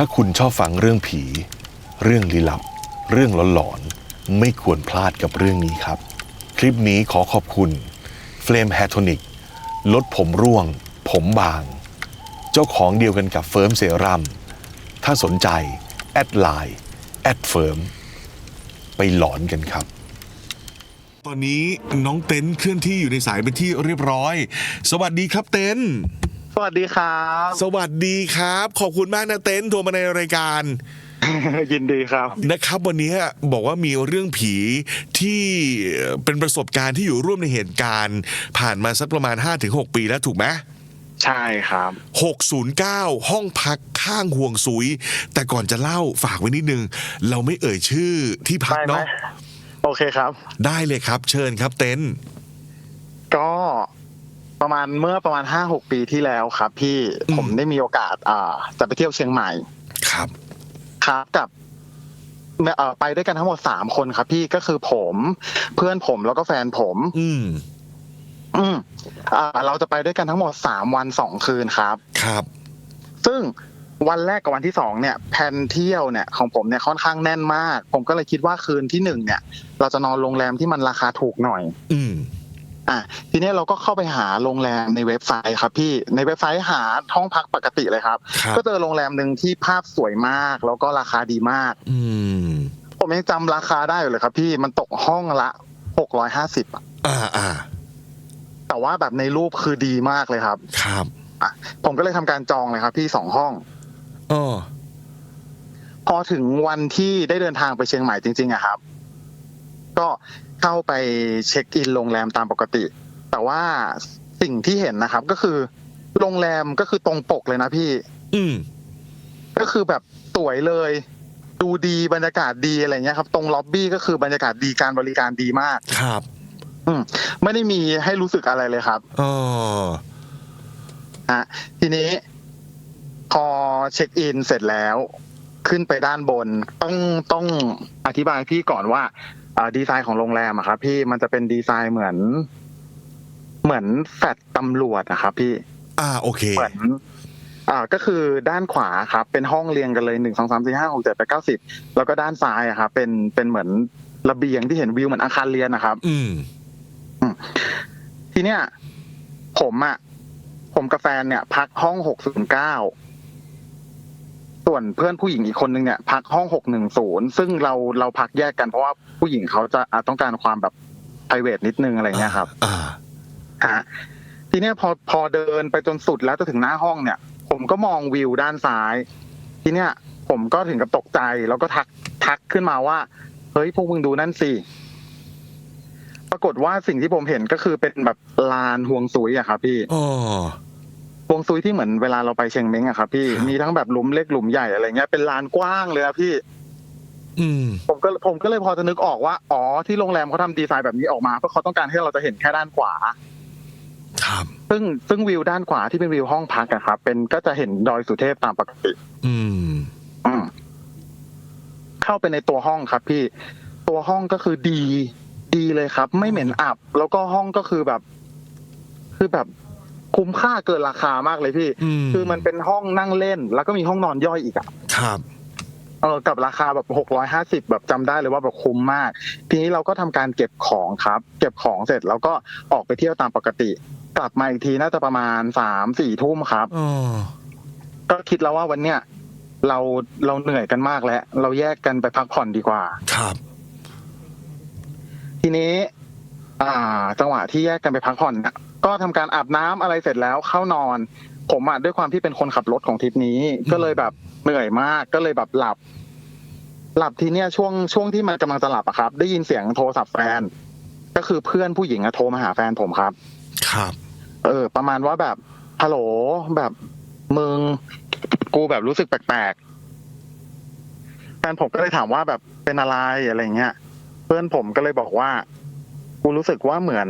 ถ้าคุณชอบฟังเรื่องผี เรื่องลี้ลับ เรื่องหลอนๆ ไม่ควรพลาดกับเรื่องนี้ครับ คลิปนี้ขอขอบคุณเฟลมแฮทอนิกลดผมร่วง ผมบาง เจ้าของเดียวกันกับเฟิร์มเซรั่มถ้าสนใจ แอดไลน์แอดเฟิร์มไปหลอนกันครับตอนนี้น้องเต็นเคลื่อนที่อยู่ในสายเป็นที่เรียบร้อย สวัสดีครับเต็น วัสดีครับ สวัสดีครับ ขอบคุณมากนะเต็นโทรมาในรายการ ยินดีครับนะครับวันนี้บอกว่ามีเรื่องผีที่เป็นประสบการณ์ที่อยู่ร่วมในเหตุการณ์ ผ่านมาสักประมาณ 5-6 ปีแล้วถูกไหมใช่ครับ 609 ห้องพักข้างห่วงซุย แต่ก่อนจะเล่าฝากไว้นิดนึง เราไม่เอ่ยชื่อที่พักได้ไหมเนาะโอเคครับ ได้เลยครับ เชิญครับเต็นก็ ประมาณเมื่อประมาณห้าหกปีที่แล้วครับ พี่อืมผมได้มีโอกาส อ่า จะไปเที่ยวเชียงใหม่ครับครับกับเอ่อไปด้วยกันทั้งหมดสามคนครับ พี่ก็คือผม เพื่อนผมแล้วก็แฟนผม อืม อืมอ่า เราจะไปด้วยกันทั้งหมดสามวันสองคืนครับ ครับ ซึ่งวันแรกกับวันที่สองเนี่ยแผนเที่ยวเนี่ยของผมเนี่ยค่อนข้างแน่นมาก ผมก็เลยคิดว่าคืนที่หนึ่งเนี่ย เราจะนอนโรงแรมที่มันราคาถูกหน่อย อืม อะทีนี้เราก็เข้าไปหาโรงแรมในเว็บไซต์ครับ พี่ในเว็บไซต์หาห้องพักปกติเลยครับ ครับ ก็เจอโรงแรมหนึ่งที่ภาพสวยมาก แล้วก็ราคาดีมาก อืม ผมยังจำราคาได้อยู่เลยครับ พี่มันตกห้องละหกร้อยห้าสิบอ่าอ่าแต่ว่าแบบในรูปคือดีมากเลยครับ ครับผมก็เลยทำการจองเลยครับ พี่สองห้องอ๋อพอถึงวันที่ได้เดินทางไปเชียงใหม่จริงๆอะครับ ก็ เข้าไปเช็คอินโรงแรมตามปกติ แต่ว่าสิ่งที่เห็นนะครับ ก็คือ โรงแรมก็คือตรงปกเลยนะพี่ อืมก็คือแบบสวยเลย ดูดีบรรยากาศดีอะไรเงี้ยครับ ตรงล็อบบี้ก็คือบรรยากาศดีการบริการดีมาก ครับ อืมไม่ได้มีให้รู้สึกอะไรเลยครับอ๋อฮะทีนี้พอเช็คอินเสร็จแล้ว ขึ้นไปด้านบน ต้องต้องอธิบายพี่ก่อนว่าอ่า ดีไซน์ของโรงแรมอะครับ พี่มันจะเป็นดีไซน์เหมือน เหมือนแฟลตตำรวจอะครับ พี่ อ่าโอเคเหมือนอ่าก็คือด้านขวาครับ เป็นห้องเรียงกันเลยหนึ่งสองสามสี่ห้าหกเจ็ดแปดเก้าสิบแล้วก็ด้านซ้ายอะครับเป็นเป็นเหมือนระเบียงที่เห็นวิวเหมือนอาคารเรียนนะครับ อืมทีเนี้ยผมอะผมกับแฟนเนี่ย พักห้องหกศูนย์เก้าส่วนเพื่อนผู้หญิงอีกคนนึงเนี่ย พักห้องหกหนึ่งศูนย์ซึ่งเราเราพักแยกกันเพราะว่า ผู้หญิงเขาจะอะต้องการความแบบ p r i v a t นิดนึงอะไรเงี้ยครับอ่าฮะทีเนี้ยพอพอเดินไปจนสุดแล้วจะถึงหน้าห้องเนี่ย ผมก็มองวิวด้านซ้าย ทีเนี้ยผมก็ถึงกับตกใจแล้วก็ทักทักขึ้นมาว่าเฮ้ยพวกมึงดูนั่นสิปรากฏว่าสิ่งที่ผมเห็นก็คือเป็นแบบลานห่วงซุยอะครับพี่อ๋อห่วงซุยที่เหมือนเวลาเราไปเชียงเม้งอะครับพี่ครับมีทั้งแบบหลุมเล็กหลุมใหญ่อะไรเงี้ยเป็นลานกว้างเลยอะพี่ อืมผมก็ผมก็เลยพอจะนึกออกว่า อ๋อที่โรงแรมเขาทำดีไซน์แบบนี้ออกมา เพราะเขาต้องการให้เราจะเห็นแค่ด้านขวา ครับ ซึ่งซึ่งวิวด้านขวาที่เป็นวิวห้องพักอะครับ เป็นก็จะเห็นดอยสุเทพตามปกติ อืม อืมเข้าไปในตัวห้องครับ พี่ ตัวห้องก็คือดี ดีเลยครับ ไม่เหม็นอับ แล้วก็ห้องก็คือแบบ คือแบบคุ้มค่าเกินราคามากเลยพี่ อืม คือมันเป็นห้องนั่งเล่น แล้วก็มีห้องนอนย่อยอีกอะ ครับ เออกับราคาแบบหกร้อยห้าสิบแบบจำได้เลยว่าแบบคุ้มมาก ทีนี้เราก็ทำการเก็บของครับ เก็บของเสร็จแล้วก็ออกไปเที่ยวตามปกติ กลับมาอีกทีน่าจะประมาณสามสี่ทุ่มครับอ๋อก็คิดแล้วว่าวันเนี้ยเราเราเหนื่อยกันมากแล้ว เราแยกกันไปพักผ่อนดีกว่า ครับ ทีนี้ อ่า จังหวะที่แยกกันไปพักผ่อนเนี่ยก็ทำการอาบน้ำอะไรเสร็จแล้วเข้านอน ผมอะด้วยความที่เป็นคนขับรถของทริปนี้ ก็เลยแบบเหนื่อยมากก็เลยแบบหลับ หลับทีเนี้ยช่วงช่วงที่มันกำลังจะหลับอะครับ ได้ยินเสียงโทรศัพท์แฟน ก็คือเพื่อนผู้หญิงอะโทรมาหาแฟนผมครับ ครับ เออ ประมาณว่าแบบฮัลโหลแบบมึงกูแบบรู้สึกแปลกๆแฟนผมก็เลยถามว่าแบบเป็นอะไรอะไรเงี้ย เพื่อนผมก็เลยบอกว่า กูรู้สึกว่าเหมือน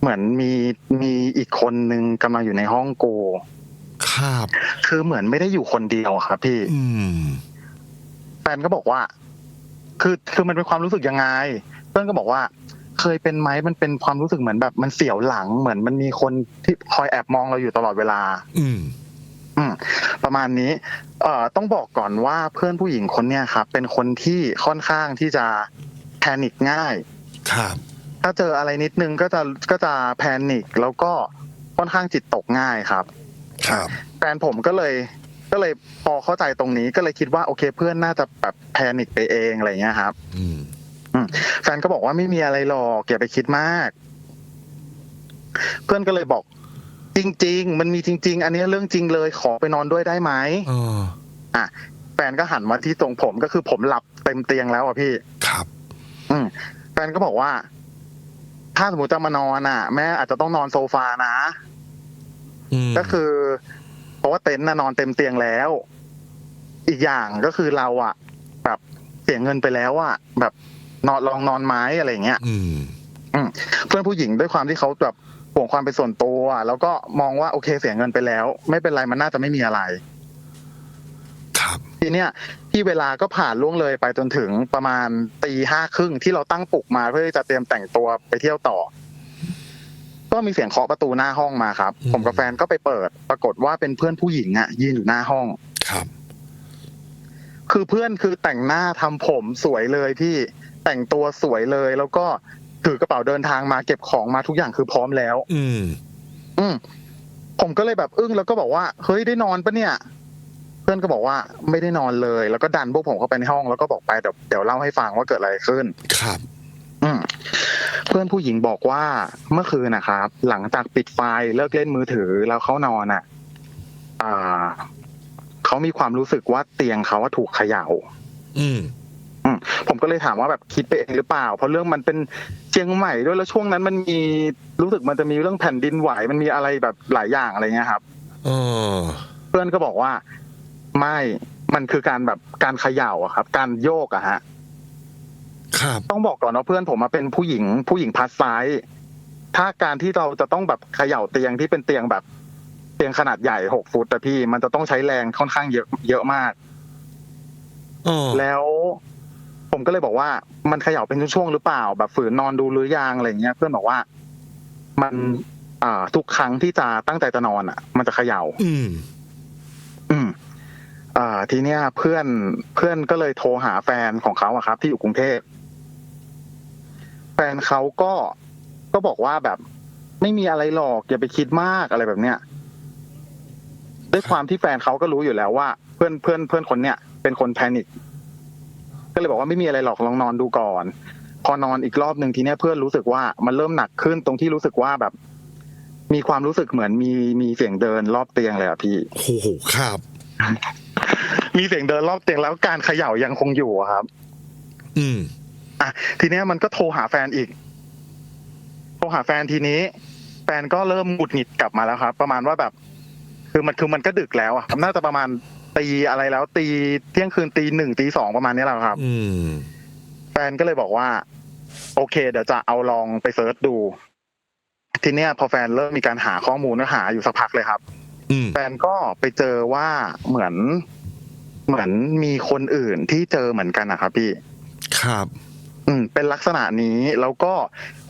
เหมือนมีมีอีกคนนึงกำลังอยู่ในห้องกูครับคือเหมือนไม่ได้อยู่คนเดียวอะครับ พี่อืม แฟนก็บอกว่า คือคือมันเป็นความรู้สึกยังไงเพื่อนก็บอกว่า เคยเป็นไหมมันเป็นความรู้สึกเหมือนแบบมันเสียวหลังเหมือนมันมีคนที่คอยแอบมองเราอยู่ตลอดเวลา อืมออืมประมาณนี้ เอ่อต้องบอกก่อนว่าเพื่อนผู้หญิงคนเนี้ยครับเป็นคนที่ค่อนข้างที่จะแพนิคง่าย ครับ ถ้าเจออะไรนิดนึงก็จะก็จะแพนิคแล้วก็ค่อนข้างจิตตกง่ายครับ ครับแฟนผมก็เลยก็เลยพอเข้าใจตรงนี้ก็เลยคิดว่าโอเคเพื่อนน่าจะแบบแพนิคไปเองอะไรเงี้ยครับอืมแฟนก็บอกว่าไม่มีอะไรหรอกอย่าไปคิดมาก เพื่อนก็เลยบอก จริง ๆ มันมีจริง ๆ อันนี้เรื่องจริงเลยขอไปนอนด้วยได้ไหมเอออะแฟนก็หันมาที่ตรงผมก็คือผมหลับเต็มเตียงแล้วอะพี่ ครับ อืมแฟนก็บอกว่า ถ้าสมมติจะมานอนอะ แม่อาจจะต้องนอนโซฟานะอืมก็คือ เพราะว่าเต็นท์น่ะนอนเต็มเตียงแล้ว อีกอย่างก็คือเราอะ แบบเสียเงินไปแล้วอะแบบนอนลองนอนไม้อะไรอย่างเงี้ยอืมเพื่อนผู้หญิงด้วยความที่เขาแบบห่วงความเป็นส่วนตัวอะแล้วก็มองว่าโอเคเสียเงินไปแล้ว ไม่เป็นไรมันน่าจะไม่มีอะไร ครับ ทีเนี้ย ที่เวลาก็ผ่านล่วงเลยไปจนถึงประมาณตีห้าครึ่งที่เราตั้งปลุกมาเพื่อที่จะเตรียมแต่งตัวไปเที่ยวต่อ ก็มีเสียงเคาะประตูหน้าห้องมาครับ ผมกับแฟนก็ไปเปิด ปรากฏว่าเป็นเพื่อนผู้หญิงอะ ยืนอยู่หน้าห้องครับ คือเพื่อนคือแต่งหน้าทำผมสวยเลยพี่แต่งตัวสวยเลย แล้วก็ถือกระเป๋าเดินทางมาเก็บของมาทุกอย่างคือพร้อมแล้ว อืม อืมผมก็เลยแบบอึ้งแล้วก็บอกว่า เฮ้ยได้นอนปะเนี่ยเพื่อนก็บอกว่าไม่ได้นอนเลย แล้วก็ดันพวกผมเข้าไปในห้องแล้วก็บอกไปเดี๋ยวเดี๋ยวเล่าให้ฟังว่าเกิดอะไรขึ้น ครับ อืมเพื่อนผู้หญิงบอกว่าเมื่อคืนนะครับ หลังจากปิดไฟเลิกเล่นมือถือแล้วเขานอนอะ อ่าเขามีความรู้สึกว่าเตียงเขาว่าถูกเขย่า อืมผมก็เลยถามว่าแบบคิดไปเองหรือเปล่า เพราะเรื่องมันเป็นเชียงใหม่ด้วยแล้วช่วงนั้นมันมีรู้สึกมันจะมีเรื่องแผ่นดินไหวมันมีอะไรแบบหลายอย่างอะไรเงี้ยครับเออเพื่อนก็บอกว่า ไม่มันคือการแบบการเขย่าอะครับ การโยกอะฮะครับต้องบอกก่อนว่าเพื่อนผมมาเป็นผู้หญิงผู้หญิงพัดไซส์ถ้าการที่เราจะต้องแบบเขย่าเตียงที่เป็นเตียงแบบเตียงขนาดใหญ่หกฟุตแต่พี่ มันจะต้องใช้แรงค่อนข้างเยอะเยอะมากเออแล้วผมก็เลยบอกว่ามันเขย่าเป็นช่วงๆหรือเปล่า แบบฝืนนอนดูหรือยังอะไรเงี้ย เพื่อนบอกว่า มัน อ่า ทุกครั้งที่จะตั้งใจจะนอนอะ มันจะเขย่า อืมอืม อ่า ทีเนี้ยเพื่อนเพื่อนก็เลยโทรหาแฟนของเขาอะครับ ที่อยู่กรุงเทพแฟนเขาก็ก็บอกว่าแบบ ไม่มีอะไรหรอกอย่าไปคิดมากอะไรแบบเนี้ยด้วยความที่แฟนเขาก็รู้อยู่แล้วว่า เพื่อนเพื่อนเพื่อนคนเนี้ยเป็นคนแพนิคก็เลยบอกว่าไม่มีอะไรหรอกลองนอนดูก่อน พอนอนอีกรอบหนึ่งทีเนี้ยเพื่อนรู้สึกว่ามันเริ่มหนักขึ้นตรงที่รู้สึกว่าแบบ มีความรู้สึกเหมือนมีมีเสียงเดินรอบเตียงเลยอะพี่โอ้โหครับ มีเสียงเดินรอบเตียงแล้วการเขย่ายังคงอยู่อะครับ อืม อะทีเนี้ยมันก็โทรหาแฟนอีก โทรหาแฟนทีนี้ แฟนก็เริ่มหงุดหงิดกลับมาแล้วครับ ประมาณว่าแบบ คือมันคือมันก็ดึกแล้วอะครับน่าจะประมาณตีอะไรแล้ว ตีเที่ยงคืนตีหนึ่งตีสองประมาณนี้แหละครับ อืม แฟนก็เลยบอกว่า โอเค เดี๋ยวจะเอาลองไปเซิร์ชดู ทีเนี้ย พอแฟนเริ่มมีการหาข้อมูลก็หาอยู่สักพักเลยครับ อืม แฟนก็ไปเจอว่าเหมือน เหมือนมีคนอื่นที่เจอเหมือนกันนะครับพี่ ครับ อืม เป็นลักษณะนี้แล้วก็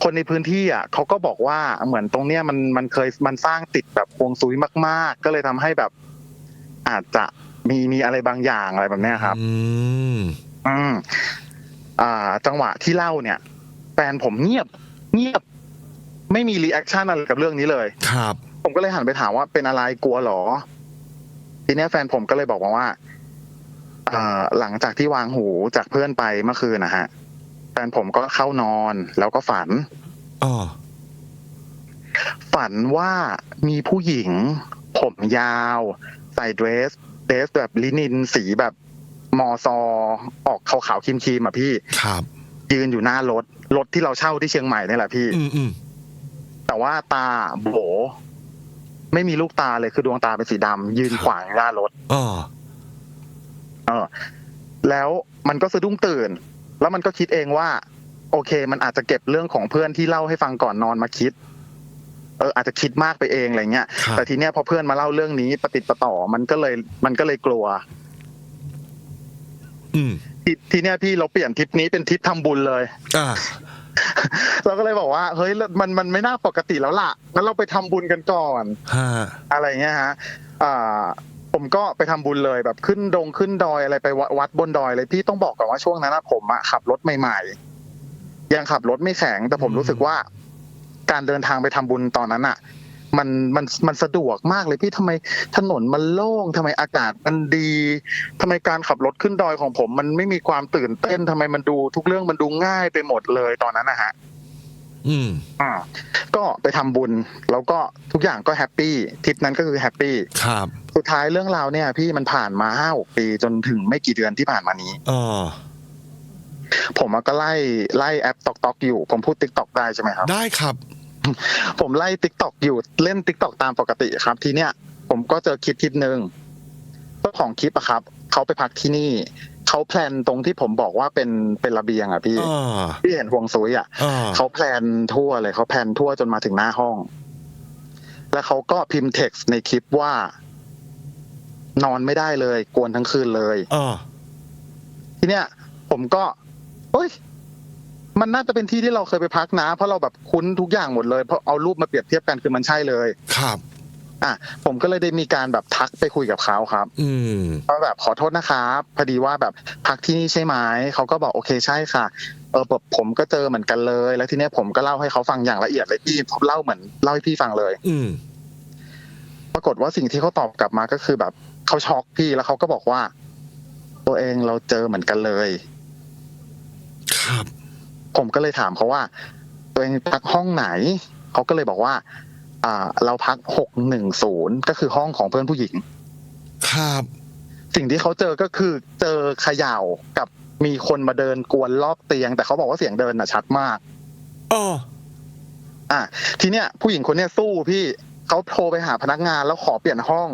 คนในพื้นที่อะเขาก็บอกว่าเหมือนตรงเนี้ยมันมันเคยมันสร้างติดแบบฮวงซุยมาก ๆ ก็เลยทำให้แบบ อาจจะมีมีอะไรบางอย่างอะไรแบบเนี้ยครับ อืมอืมอ่า จังหวะที่เล่าเนี่ย แฟนผมเงียบ เงียบ ไม่มีรีแอคชั่นอะไรกับเรื่องนี้เลย ครับ ผมก็เลยหันไปถามว่าเป็นอะไรกลัวเหรอ ทีเนี้ยแฟนผมก็เลยบอกมาว่าเอ่อ หลังจากที่วางหูจากเพื่อนไปเมื่อคืนนะฮะแฟนผมก็เข้านอนแล้วก็ฝันอ๋อฝันว่ามีผู้หญิง ผมยาว ใส่เดรสเดรสแบบลินินสีแบบมอซอออกขาวๆครีมๆอะพี่ ครับ ยืนอยู่หน้ารถ รถที่เราเช่าที่เชียงใหม่นี่แหละพี่ อืมอืมแต่ว่าตาโบ ไม่มีลูกตาเลยคือดวงตาเป็นสีดำยืนขวางหน้ารถอ๋อ เออ แล้วมันก็สะดุ้งตื่น แล้วมันก็คิดเองว่า โอเค มันอาจจะเก็บเรื่องของเพื่อนที่เล่าให้ฟังก่อนนอนมาคิด เอออาจจะคิดมากไปเองอะไรเงี้ยครับแต่ทีเนี้ยพอเพื่อนมาเล่าเรื่องนี้ปฏิดประต่อมันก็เลย มันก็เลยกลัว อืมทีทีเนี้ยพี่เราเปลี่ยนทริปนี้เป็นทริปทำบุญเลยอ่าเราก็เลยบอกว่า เฮ้ยมันมันไม่น่าปกติแล้วล่ะงั้นเราไปทำบุญกันก่อนฮะอะไรเงี้ยฮะอ่า ผมก็ไปทำบุญเลยแบบขึ้นดงขึ้นดอยอะไรไปวัดบนดอยเลยพี่ต้องบอกก่อนว่าช่วงนั้นนะผมอะขับรถใหม่ ๆ ยังขับรถไม่แข็งแต่ผมอืมรู้สึกว่า การเดินทางไปทำบุญตอนนั้นอะมันมันมันสะดวกมากเลยพี่ทำไมถนนมันโล่งทำไมอากาศมันดีทำไมการขับรถขึ้นดอยของผม มันไม่มีความตื่นเต้นทำไมมันดู ทุกเรื่องมันดูง่ายไปหมดเลยตอนนั้นนะฮะ อืมอ่า ก็ไปทำบุญ แล้วก็ทุกอย่างก็แฮปปี้ทริปนั้นก็คือแฮปปี้ครับ สุดท้ายเรื่องราวเนี่ย พี่มันผ่านมาห้าหกปีจนถึงไม่กี่เดือนที่ผ่านมานี้เออผมอะก็ไล่ไล่แอปตอกตอกอยู่ ผมพูดติ๊กตอกได้ใช่ไหมครับ ได้ครับ ผมไล่ติ๊กตอกอยู่เล่นติ๊กตอกตามปกติครับ ทีเนี้ยผมก็เจอคลิปคลิปหนึ่งเจ้าของคลิปอะครับ เขาไปพักที่นี่ เขาแพลนตรงที่ผมบอกว่าเป็นเป็นระเบียงอะพี่เออพี่เห็นฮวงซุยอะเออเขาแพลนทั่วเลยเขาแพลนทั่วจนมาถึงหน้าห้อง แล้วเขาก็พิมพ์เท็กซ์ในคลิปว่า นอนไม่ได้เลย กวนทั้งคืนเลยเออทีเนี้ย ผมก็เฮ้ยมันน่าจะเป็นที่ที่เราเคยไปพักนะ เพราะเราแบบคุ้นทุกอย่างหมดเลยเพราะเอารูปมาเปรียบเทียบกันคือมันใช่เลย ครับ อะผมก็เลยได้มีการแบบทักไปคุยกับเขาครับ อืมว่าแบบขอโทษนะครับพอดีว่าแบบพักที่นี่ใช่ไหมเขาก็บอกโอเคใช่ค่ะเออแบบผมก็เจอเหมือนกันเลย แล้วทีเนี้ยผมก็เล่าให้เขาฟังอย่างละเอียดเลยพี่ผมเล่าเหมือนเล่าให้พี่ฟังเลย อืมปรากฏว่าสิ่งที่เขาตอบกลับมาก็คือแบบเขาช็อกพี่แล้วเขาก็บอกว่า ตัวเองเราเจอเหมือนกันเลย ครับ ผมก็เลยถามเขาว่า ตัวเองพักห้องไหนเขาก็เลยบอกว่า อ่า เราพักหกหนึ่งศูนย์ก็คือห้องของเพื่อนผู้หญิง ครับ สิ่งที่เขาเจอก็คือเจอเขย่ากับมีคนมาเดินกวนรอบเตียง แต่เขาบอกว่าเสียงเดินน่ะชัดมากเอออะทีเนี้ยผู้หญิงคนเนี้ยสู้พี่เขาโทรไปหาพนักงานแล้วขอเปลี่ยนห้อง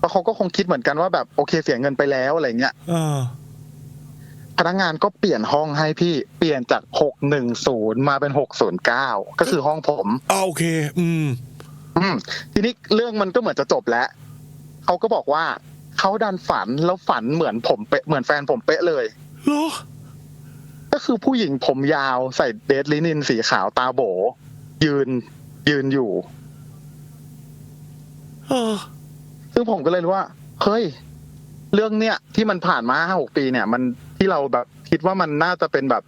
แล้วเขาก็คงคิดเหมือนกันว่าแบบโอเคเสียเงินไปแล้วอะไรเงี้ยเออ พนักงานก็เปลี่ยนห้องให้พี่เปลี่ยนจากหกหนึ่งศูนย์มาเป็นหกศูนย์เก้าก็คือห้องผมเอาโอเค อืม อืม ทีนี้เรื่องมันก็เหมือนจะจบแล้วเขาก็บอกว่าเขาดันฝันแล้วฝันเหมือนผมเป๊ะเหมือนแฟนผมเป๊ะเลยเหรอก็คือผู้หญิงผมยาวใส่เดรสลินินสีขาวตาโบ ยืน ยืนอยู่เออซึ่งผมก็เลยรู้ว่าเฮ้ยเรื่องเนี้ยที่มันผ่านมาห้าหกปีเนี่ย มัน ที่เราแบบคิดว่ามันน่าจะเป็นแบบ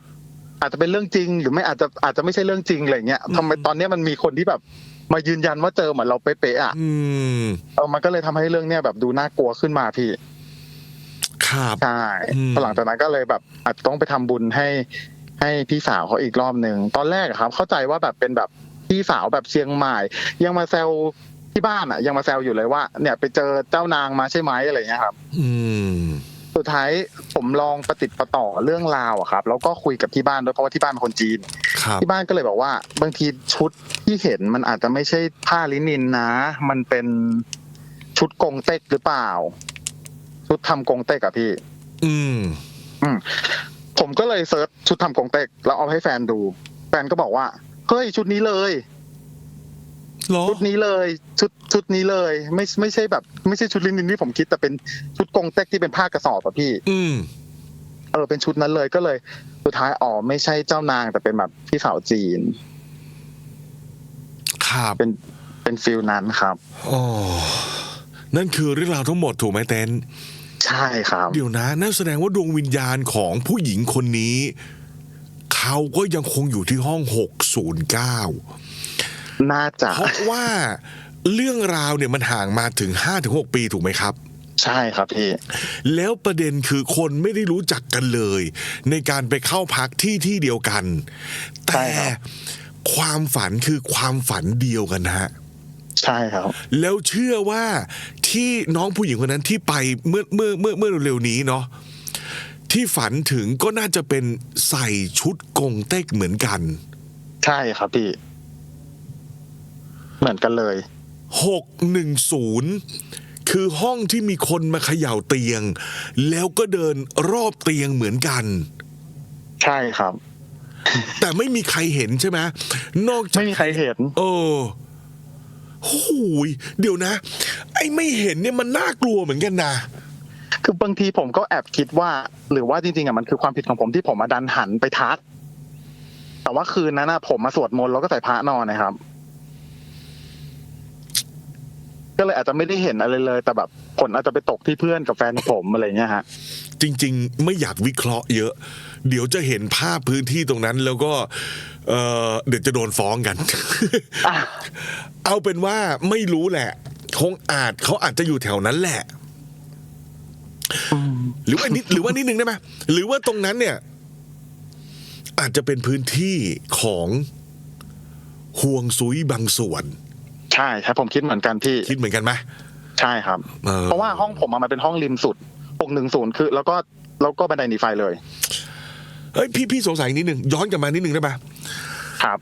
อาจจะเป็นเรื่องจริง หรือไม่อาจจะอาจจะไม่ใช่เรื่องจริงอะไรเงี้ยทำไมตอนเนี้ยมันมีคนที่แบบมายืนยันว่าเจอเหมือนเราเป๊ะๆอะอืมเออมันก็เลยทำให้เรื่องเนี้ยแบบดูน่ากลัวขึ้นมาพี่ครับใช่อืมพอหลังจากนั้นก็เลยแบบอาจจะต้องไปทำบุญให้ ให้พี่สาวเขาอีกรอบหนึ่งตอนแรกอะครับ เข้าใจว่าแบบเป็นแบบพี่สาวแบบเชียงใหม่ ยังมาแซวที่บ้านอะ ยังมาแซวอยู่เลยว่า เนี่ยไปเจอเจ้านางมาใช่ไหมอะไรเงี้ยครับ อืม สุดท้ายผมลองประติดประต่อเรื่องราวอะครับ แล้วก็คุยกับที่บ้านด้วยเพราะว่าที่บ้านเป็นคนจีนครับที่บ้านก็เลยบอกว่า บางทีชุดที่เห็นมันอาจจะไม่ใช่ผ้าลินินนะ มันเป็นชุดกงเต็กหรือเปล่า ชุดทำกงเต็กอะพี่อืม ผมก็เลยเซิร์ชชุดทำกงเต็กแล้วเอาให้แฟนดู แฟนก็บอกว่าเฮ้ยชุดนี้เลยเหรอ ชุดนี้เลยชุดชุดนี้เลย ไม่ไม่ใช่แบบ ไม่ใช่ชุดลินินที่ผมคิดแต่เป็นชุดกงเต็กที่เป็นผ้ากระสอบอะพี่ อืมเออเป็นชุดนั้นเลยก็เลย สุดท้ายอ๋อไม่ใช่เจ้านางแต่เป็นแบบพี่สาวจีนครับเป็นเป็นฟิลนั้นครับอ๋อนั่นคือเรื่องราวทั้งหมดถูกไหมเต้นใช่ครับ เดี๋ยวนะนั่นแสดงว่าดวงวิญญาณของผู้หญิงคนนี้ เขาก็ยังคงอยู่ที่ห้อง609น่า จะเพราะว่าเรื่องราวเนี่ยมันห่างมาถึง5-6ปีถูกไหมครับ ใช่ครับพี่ แล้วประเด็นคือคนไม่ได้รู้จักกันเลย ในการไปเข้าพักที่ที่เดียวกันใช่แต่ครับความฝันคือความฝันเดียวกันฮะใช่ครับ แล้วเชื่อว่าที่น้องผู้หญิงคนนั้นที่ไปเมื่อเมื่อเมื่อเมื่อเร็วๆนี้เนาะที่ฝันถึงก็น่าจะเป็นใส่ชุดกงเต็กเหมือนกัน ใช่ครับพี่ เหมือนกันเลย 610 คือห้องที่มีคนมาเขย่าเตียง แล้วก็เดินรอบเตียงเหมือนกัน ใช่ครับ แต่ไม่มีใครเห็นใช่ไหมนอกจากไม่มีใครเห็น เออโอ้ยเดี๋ยวนะ ไอ้ไม่เห็นเนี่ยมันน่ากลัวเหมือนกันนะคือบางทีผมก็แอบคิดว่า หรือว่าจริงๆอะมันคือความผิดของผมที่ผมมาดันหันไปทัก แต่ว่าคืนนั้นนะผมมาสวดมนต์แล้วก็ใส่พระนอนนะครับ กก็เลยอาจจะไม่ได้เห็นอะไรเลย แต่แบบผลอาจจะไปตกที่เพื่อนกับแฟนผมอะไรเงี้ยฮะจริง ๆ ไม่อยากวิเคราะห์เยอะ เดี๋ยวจะเห็นภาพพื้นที่ตรงนั้นแล้วก็เออเดี๋ยวจะโดนฟ้องกันอะเอาเป็นว่าไม่รู้แหละ คงอาจเขาอาจจะอยู่แถวนั้นแหละ หรือว่านิดหรือว่านิดนึงได้ไหมหรือว่าตรงนั้นเนี่ย อาจจะเป็นพื้นที่ของห่วงซุยบางส่วน ใช่ใช่ผมคิดเหมือนกันพี่คิดเหมือนกันไหมใช่ครับเออเพราะว่าห้องผมอะมันเป็นห้องริมสุดปกหนึ่งศูนย์คือ แล้วก็แล้วก็บันไดหนีไฟเลยเอ้ยพี่พี่สงสัยนิดนึงย้อนกลับมานิดนึงได้ไหมครับ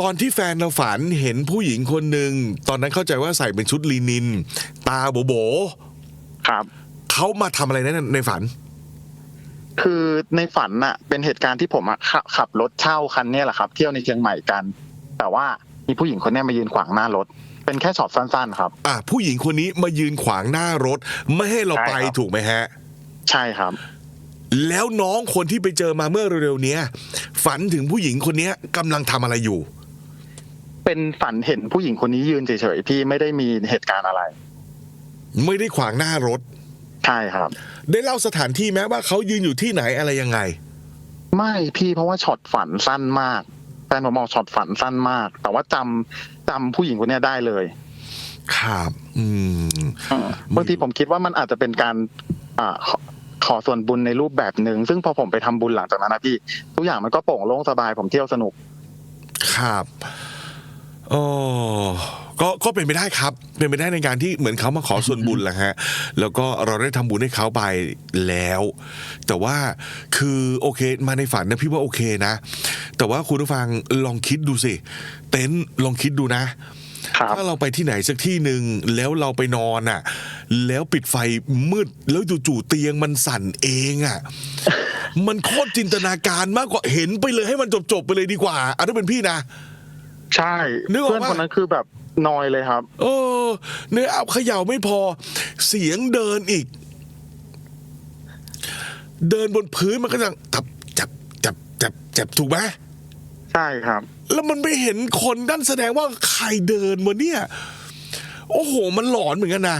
ตอนที่แฟนเราฝันเห็นผู้หญิงคนหนึ่งตอนนั้นเข้าใจว่าใส่เป็นชุดลีนิน ตาโบโบครับเขามาทำอะไรนะในฝัน คือในฝันน่ะ เป็นเหตุการณ์ที่ผมอะขับขับรถเช่าคันเนี้ยแหละครับ เที่ยวในเชียงใหม่กัน แต่ว่ามีผู้หญิงคนเนี้ยมายืนขวางหน้ารถ เป็นแค่ช็อตสั้นๆครับ อะผู้หญิงคนนี้มายืนขวางหน้ารถ ไม่ให้เราไปใช่ครับ ถูกไหมฮะ ใช่ครับ แล้วน้องคนที่ไปเจอมาเมื่อเร็วๆเนี้ยฝันถึงผู้หญิงคนเนี้ยกำลังทำอะไรอยู่ เป็นฝันเห็นผู้หญิงคนนี้ยืนเฉยๆพี่ไม่ได้มีเหตุการณ์อะไร ไม่ได้ขวางหน้ารถ ใช่ครับ ได้เล่าสถานที่แม้ว่าเขายืนอยู่ที่ไหนอะไรยังไง ไม่พี่เพราะว่าช็อตฝันสั้นมากแฟ นผมมองช็อตฝันสั้นมาก แต่ว่าจำจำผู้หญิงคนเนี้ยได้เลย ครับ อืมบางทีผมคิดว่ามันอาจจะเป็นการ อ่าขอขอส่วนบุญในรูปแบบหนึ่งซึ่งพอผมไปทำบุญหลังจากนั้นนะพี่ทุกอย่างมันก็โปร่งโล่งสบายผมเที่ยวสนุก ครับโอ้ ก็ก็เป็นไปได้ครับ เป็นไปได้ในการที่เหมือนเขามาขอส่วนบุญแหละฮะแล้วก็เราได้ทำบุญให้เขาไปแล้ว แต่ว่าคือโอเคมาในฝันนะพี่ว่าโอเคนะ แต่ว่าคุณผู้ฟังลองคิดดูสิ เต็นท์ลองคิดดูนะครับถ้าเราไปที่ไหนสักที่หนึ่งแล้วเราไปนอนอะ แล้วปิดไฟมืดแล้วจู่ๆเตียงมันสั่นเองอะมันโคตรจินตนาการมากกว่าเห็นไปเลยให้มันจบๆไปเลยดีกว่าอันนั้นเป็นพี่นะ ใช่นึกออกเพื่อนปะคนนั้นคือแบบ นอยเลยครับ เออเนื้อเอาเขย่าไม่พอ เสียงเดินอีก เดินบนพื้นมันก็ยังจับจับจับจับจับถูกไหมใช่ครับ แล้วมันไม่เห็นคนนั่นแสดงว่าใครเดินวะเนี่ย โอ้โห มันหลอนเหมือนกันนะ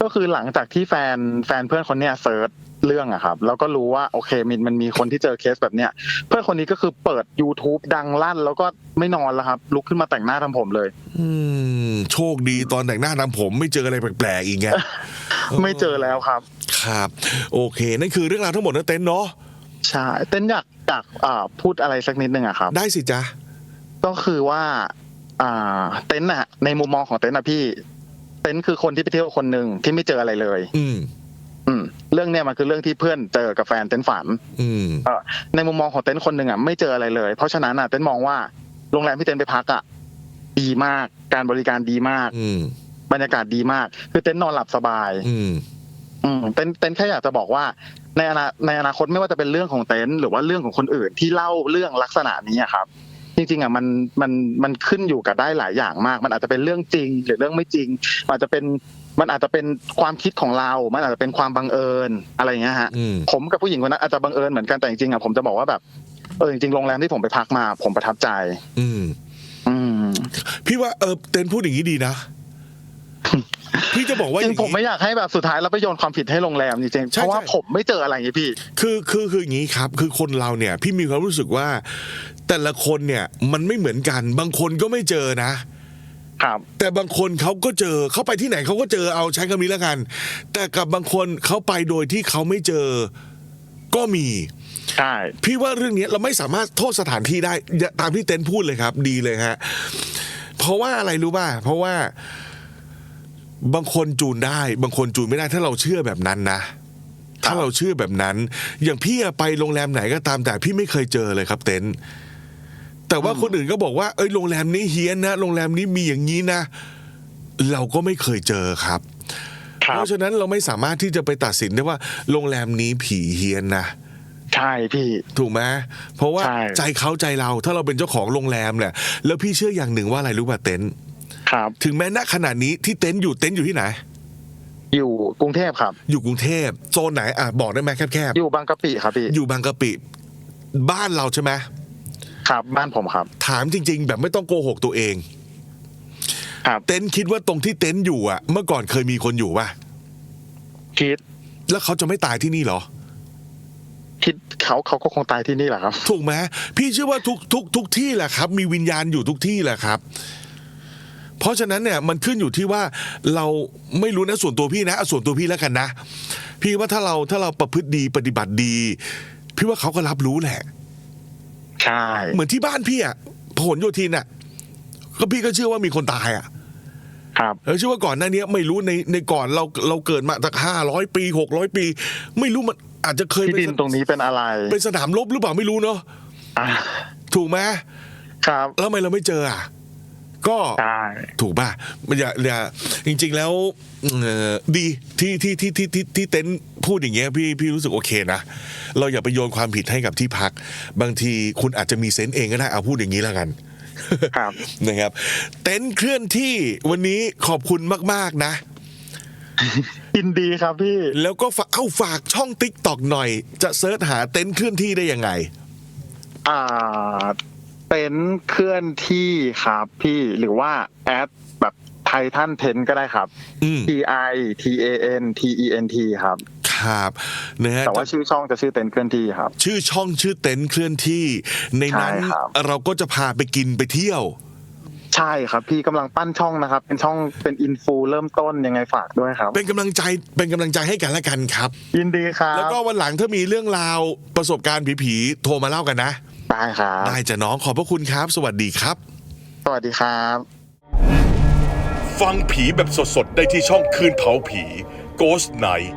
ก็คือหลังจากที่แฟนแฟนเพื่อนคนเนี้ยเซิร์ช เรื่องอะครับ แล้วก็รู้ว่าโอเคมันมันมีคนที่เจอเคสแบบเนี้ย เพื่อนคนนี้ก็คือเปิด YouTube ดังลั่น แล้วก็ไม่นอนแล้วครับ ลุกขึ้นมาแต่งหน้าทำผมเลย อืมโชคดีตอนแต่งหน้าทำผม ไม่เจออะไรแปลกๆอีกไงไม่เจอแล้วครับ ครับ โอเค นั่นคือเรื่องราวทั้งหมดนะเต้นเนาะใช่เต้นอยากอยากอ่าพูดอะไรสักนิดนึงอะครับ ได้สิจ๊ะก็คือว่า อ่า เต็นท์อะในมุมมองของเต็นท์อะพี่ เต็นท์คือคนที่ไปเที่ยวคนหนึ่งที่ไม่เจออะไรเลย อืมอืม เรื่องเนี้ยมันคือเรื่องที่เพื่อนเจอกับแฟนเต็นท์ฝันอืมเออในมุมมองของเต็นท์คนหนึ่งอะไม่เจออะไรเลย เพราะฉะนั้นอะเต็นท์มองว่าโรงแรมที่เต็นท์ไปพักอะดีมาก การบริการดีมากอืมบรรยากาศดีมาก คือเต็นท์นอนหลับสบาย อืมอืมเต็นท์เต็นท์แค่อยากจะบอกว่า ในอนาในอนาคตไม่ว่าจะเป็นเรื่องของเต็นท์หรือว่าเรื่องของคนอื่นที่เล่าเรื่องลักษณะนี้อะครับ จริงๆอะมันมันมันขึ้นอยู่กับได้หลายอย่างมาก มันอาจจะเป็นเรื่องจริง หรือเรื่องไม่จริงมันอาจจะเป็นมันอาจจะเป็นความคิดของเรา มันอาจจะเป็นความบังเอิญอะไรอย่างเงี้ยฮะอืมผมกับผู้หญิงคนนั้นอาจจะบังเอิญเหมือนกันแต่จริงๆอะผมจะบอกว่าแบบเออจริงๆโรงแรมที่ผมไปพักมา ผมประทับใจ อืม อืม พี่ว่าเออเต้นพูดอย่างนี้ดีนะ พี่จะบอกว่าจอริงย่างๆผมไม่นี้อยากให้แบบสุดท้ายเราไปโยนความผิดให้โรงแรมจริงๆใช่เพราะว่าใช่ผมไม่เจออะไรอย่างงี้พี่ คือคือคืออย่างนี้ครับ คือคนเราเนี่ย พี่มีความรู้สึกว่า แต่ละคนเนี่ยมันไม่เหมือนกัน บางคนก็ไม่เจอนะครับแต่บางคนเขาก็เจอเขาไปที่ไหนเขาก็เจอเอาใช้คำนี้แล้วกัน แต่กับบางคนเขาไปโดยที่เขาไม่เจอก็มีใช่พี่ว่าเรื่องนี้เราไม่สามารถโทษสถานที่ได้อย่าตามที่เต้นพูดเลยครับ ดีเลยฮะเพราะว่าอะไรรู้ป่ะเพราะว่า บางคนจูนได้ บางคนจูนไม่ได้ถ้าเราเชื่อแบบนั้นนะ ถ้าเราเชื่อแบบนั้น อย่างพี่อะไปโรงแรมไหนก็ตามแต่พี่ไม่เคยเจอเลยครับเต็นท์แต่ว่าคนอื่นก็บอกว่าเอ้ยโรงแรมนี้เฮี้ยนนะโรงแรมนี้มีอย่างนี้นะ เราก็ไม่เคยเจอครับครัเพบราะฉะนั้นเราไม่สามารถที่จะไปตัดสินได้ว่า โรงแรมนี้ผีเฮี้ยนนะใช่พี่ถูกไหมเพราะว่าใช่ใจเขาใจเราถ้าเราเป็นเจ้าของโรงแรมเนี่ยแล้วพี่เชื่ออย่างหนึ่งว่าอะไรรู้ป่ะเต็นท์ ครับ ถึงแม้ณขณะนี้ที่เต็นท์อยู่เต็นท์อยู่ที่ไหน อยู่กรุงเทพครับ อยู่กรุงเทพโซนไหนอะบอกได้ไหมแคบอยู่บางกะปิครับพี่ๆอยู่บางกะปิ บ้านเราใช่ไหมครับ บ้านผมครับ ถามจริง ๆ แบบไม่ต้องโกหกตัวเอง ครับ เต็นท์คิดว่าตรงที่เต็นท์อยู่อะเมื่อก่อนเคยมีคนอยู่ป่ะคิดแล้วเขาจะไม่ตายที่นี่เหรอ คิดเขาเขาก็คงตายที่นี่แหละครับ ถูกไหมพี่เชื่อว่าทุกทุกทุกที่แหละครับ มีวิญญาณอยู่ทุกที่แหละครับ เพราะฉะนั้นเนี่ยมันขึ้นอยู่ที่ว่าเราไม่รู้นะส่วนตัวพี่นะเอาส่วนตัวพี่แล้วกันนะ พี่ว่าถ้าเราถ้าเราประพฤติดีปฏิบัติดี พี่ว่าเขาก็รับรู้แหละ ใช่ เหมือนที่บ้านพี่อะผลโยธินอะก็พี่ก็เชื่อว่ามีคนตายอะครับเออเชื่อว่าก่อนหน้านี้ไม่รู้ในในก่อนเราเราเกิดมาตั้งห้าร้อยปีหกร้อยปี ไม่รู้มันอาจจะเคยที่เป็ดินนตรงนี้เป็นอะไร เป็นสนามรบหรือเปล่าไม่รู้เนาะอ่าถูกไหมครับ แล้วทำไมเราไม่เจออะ ก็ใช่ถูกป่ะมันอย่าอย่าจริง ๆ แล้วเอ่อดีที่ที่ที่ที่ที่ที่เต็นท์พูดอย่างเงี้ยพี่พี่รู้สึกโอเคนะเราอย่าไปโยนความผิดให้กับที่พัก บางทีคุณอาจจะมีเซนส์เองก็ได้เอาพูดอย่างนี้แล้วกันครับนะครับ เต็นท์เคลื่อนที่วันนี้ขอบคุณมาก ๆ นะยินดีครับพี่ แล้วก็ฝากเอ้าฝากช่องติ๊กตอกหน่อย จะเซิร์ชหาเต็นท์เคลื่อนที่ได้ยังไง อ่า เป็นเคลื่อนที่ครับพี่หรือว่าแอดแบบไททันเทนก็ได้ครับอืม T I T A N T E N T ครับ ครับนะฮะแต่ว่าชื่อช่องจะชื่อเต็นท์เคลื่อนที่ครับ ชื่อช่องชื่อเต็นท์เคลื่อนที่ ในนั้นใช่ครับเราก็จะพาไปกินไปเที่ยวใช่ครับพี่กำลังปั้นช่องนะครับ เป็นช่องเป็นอินฟูเริ่มต้นยังไงฝากด้วยครับ เป็นกำลังใจเป็นกำลังใจให้กันและกันครับ ยินดีครับ แล้วก็วันหลังถ้ามีเรื่องราวประสบการณ์ผีๆโทรมาเล่ากันนะ ได้ครับ ได้จะน้องขอบพระคุณครับ สวัสดีครับ สวัสดีครับ ฟังผีแบบสดๆ ได้ที่ช่องคืนเผาผี Ghost Night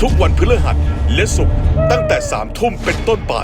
ทุกวันพฤหัสและศุกร์ตั้งแต่สามทุ่มเป็นต้นไป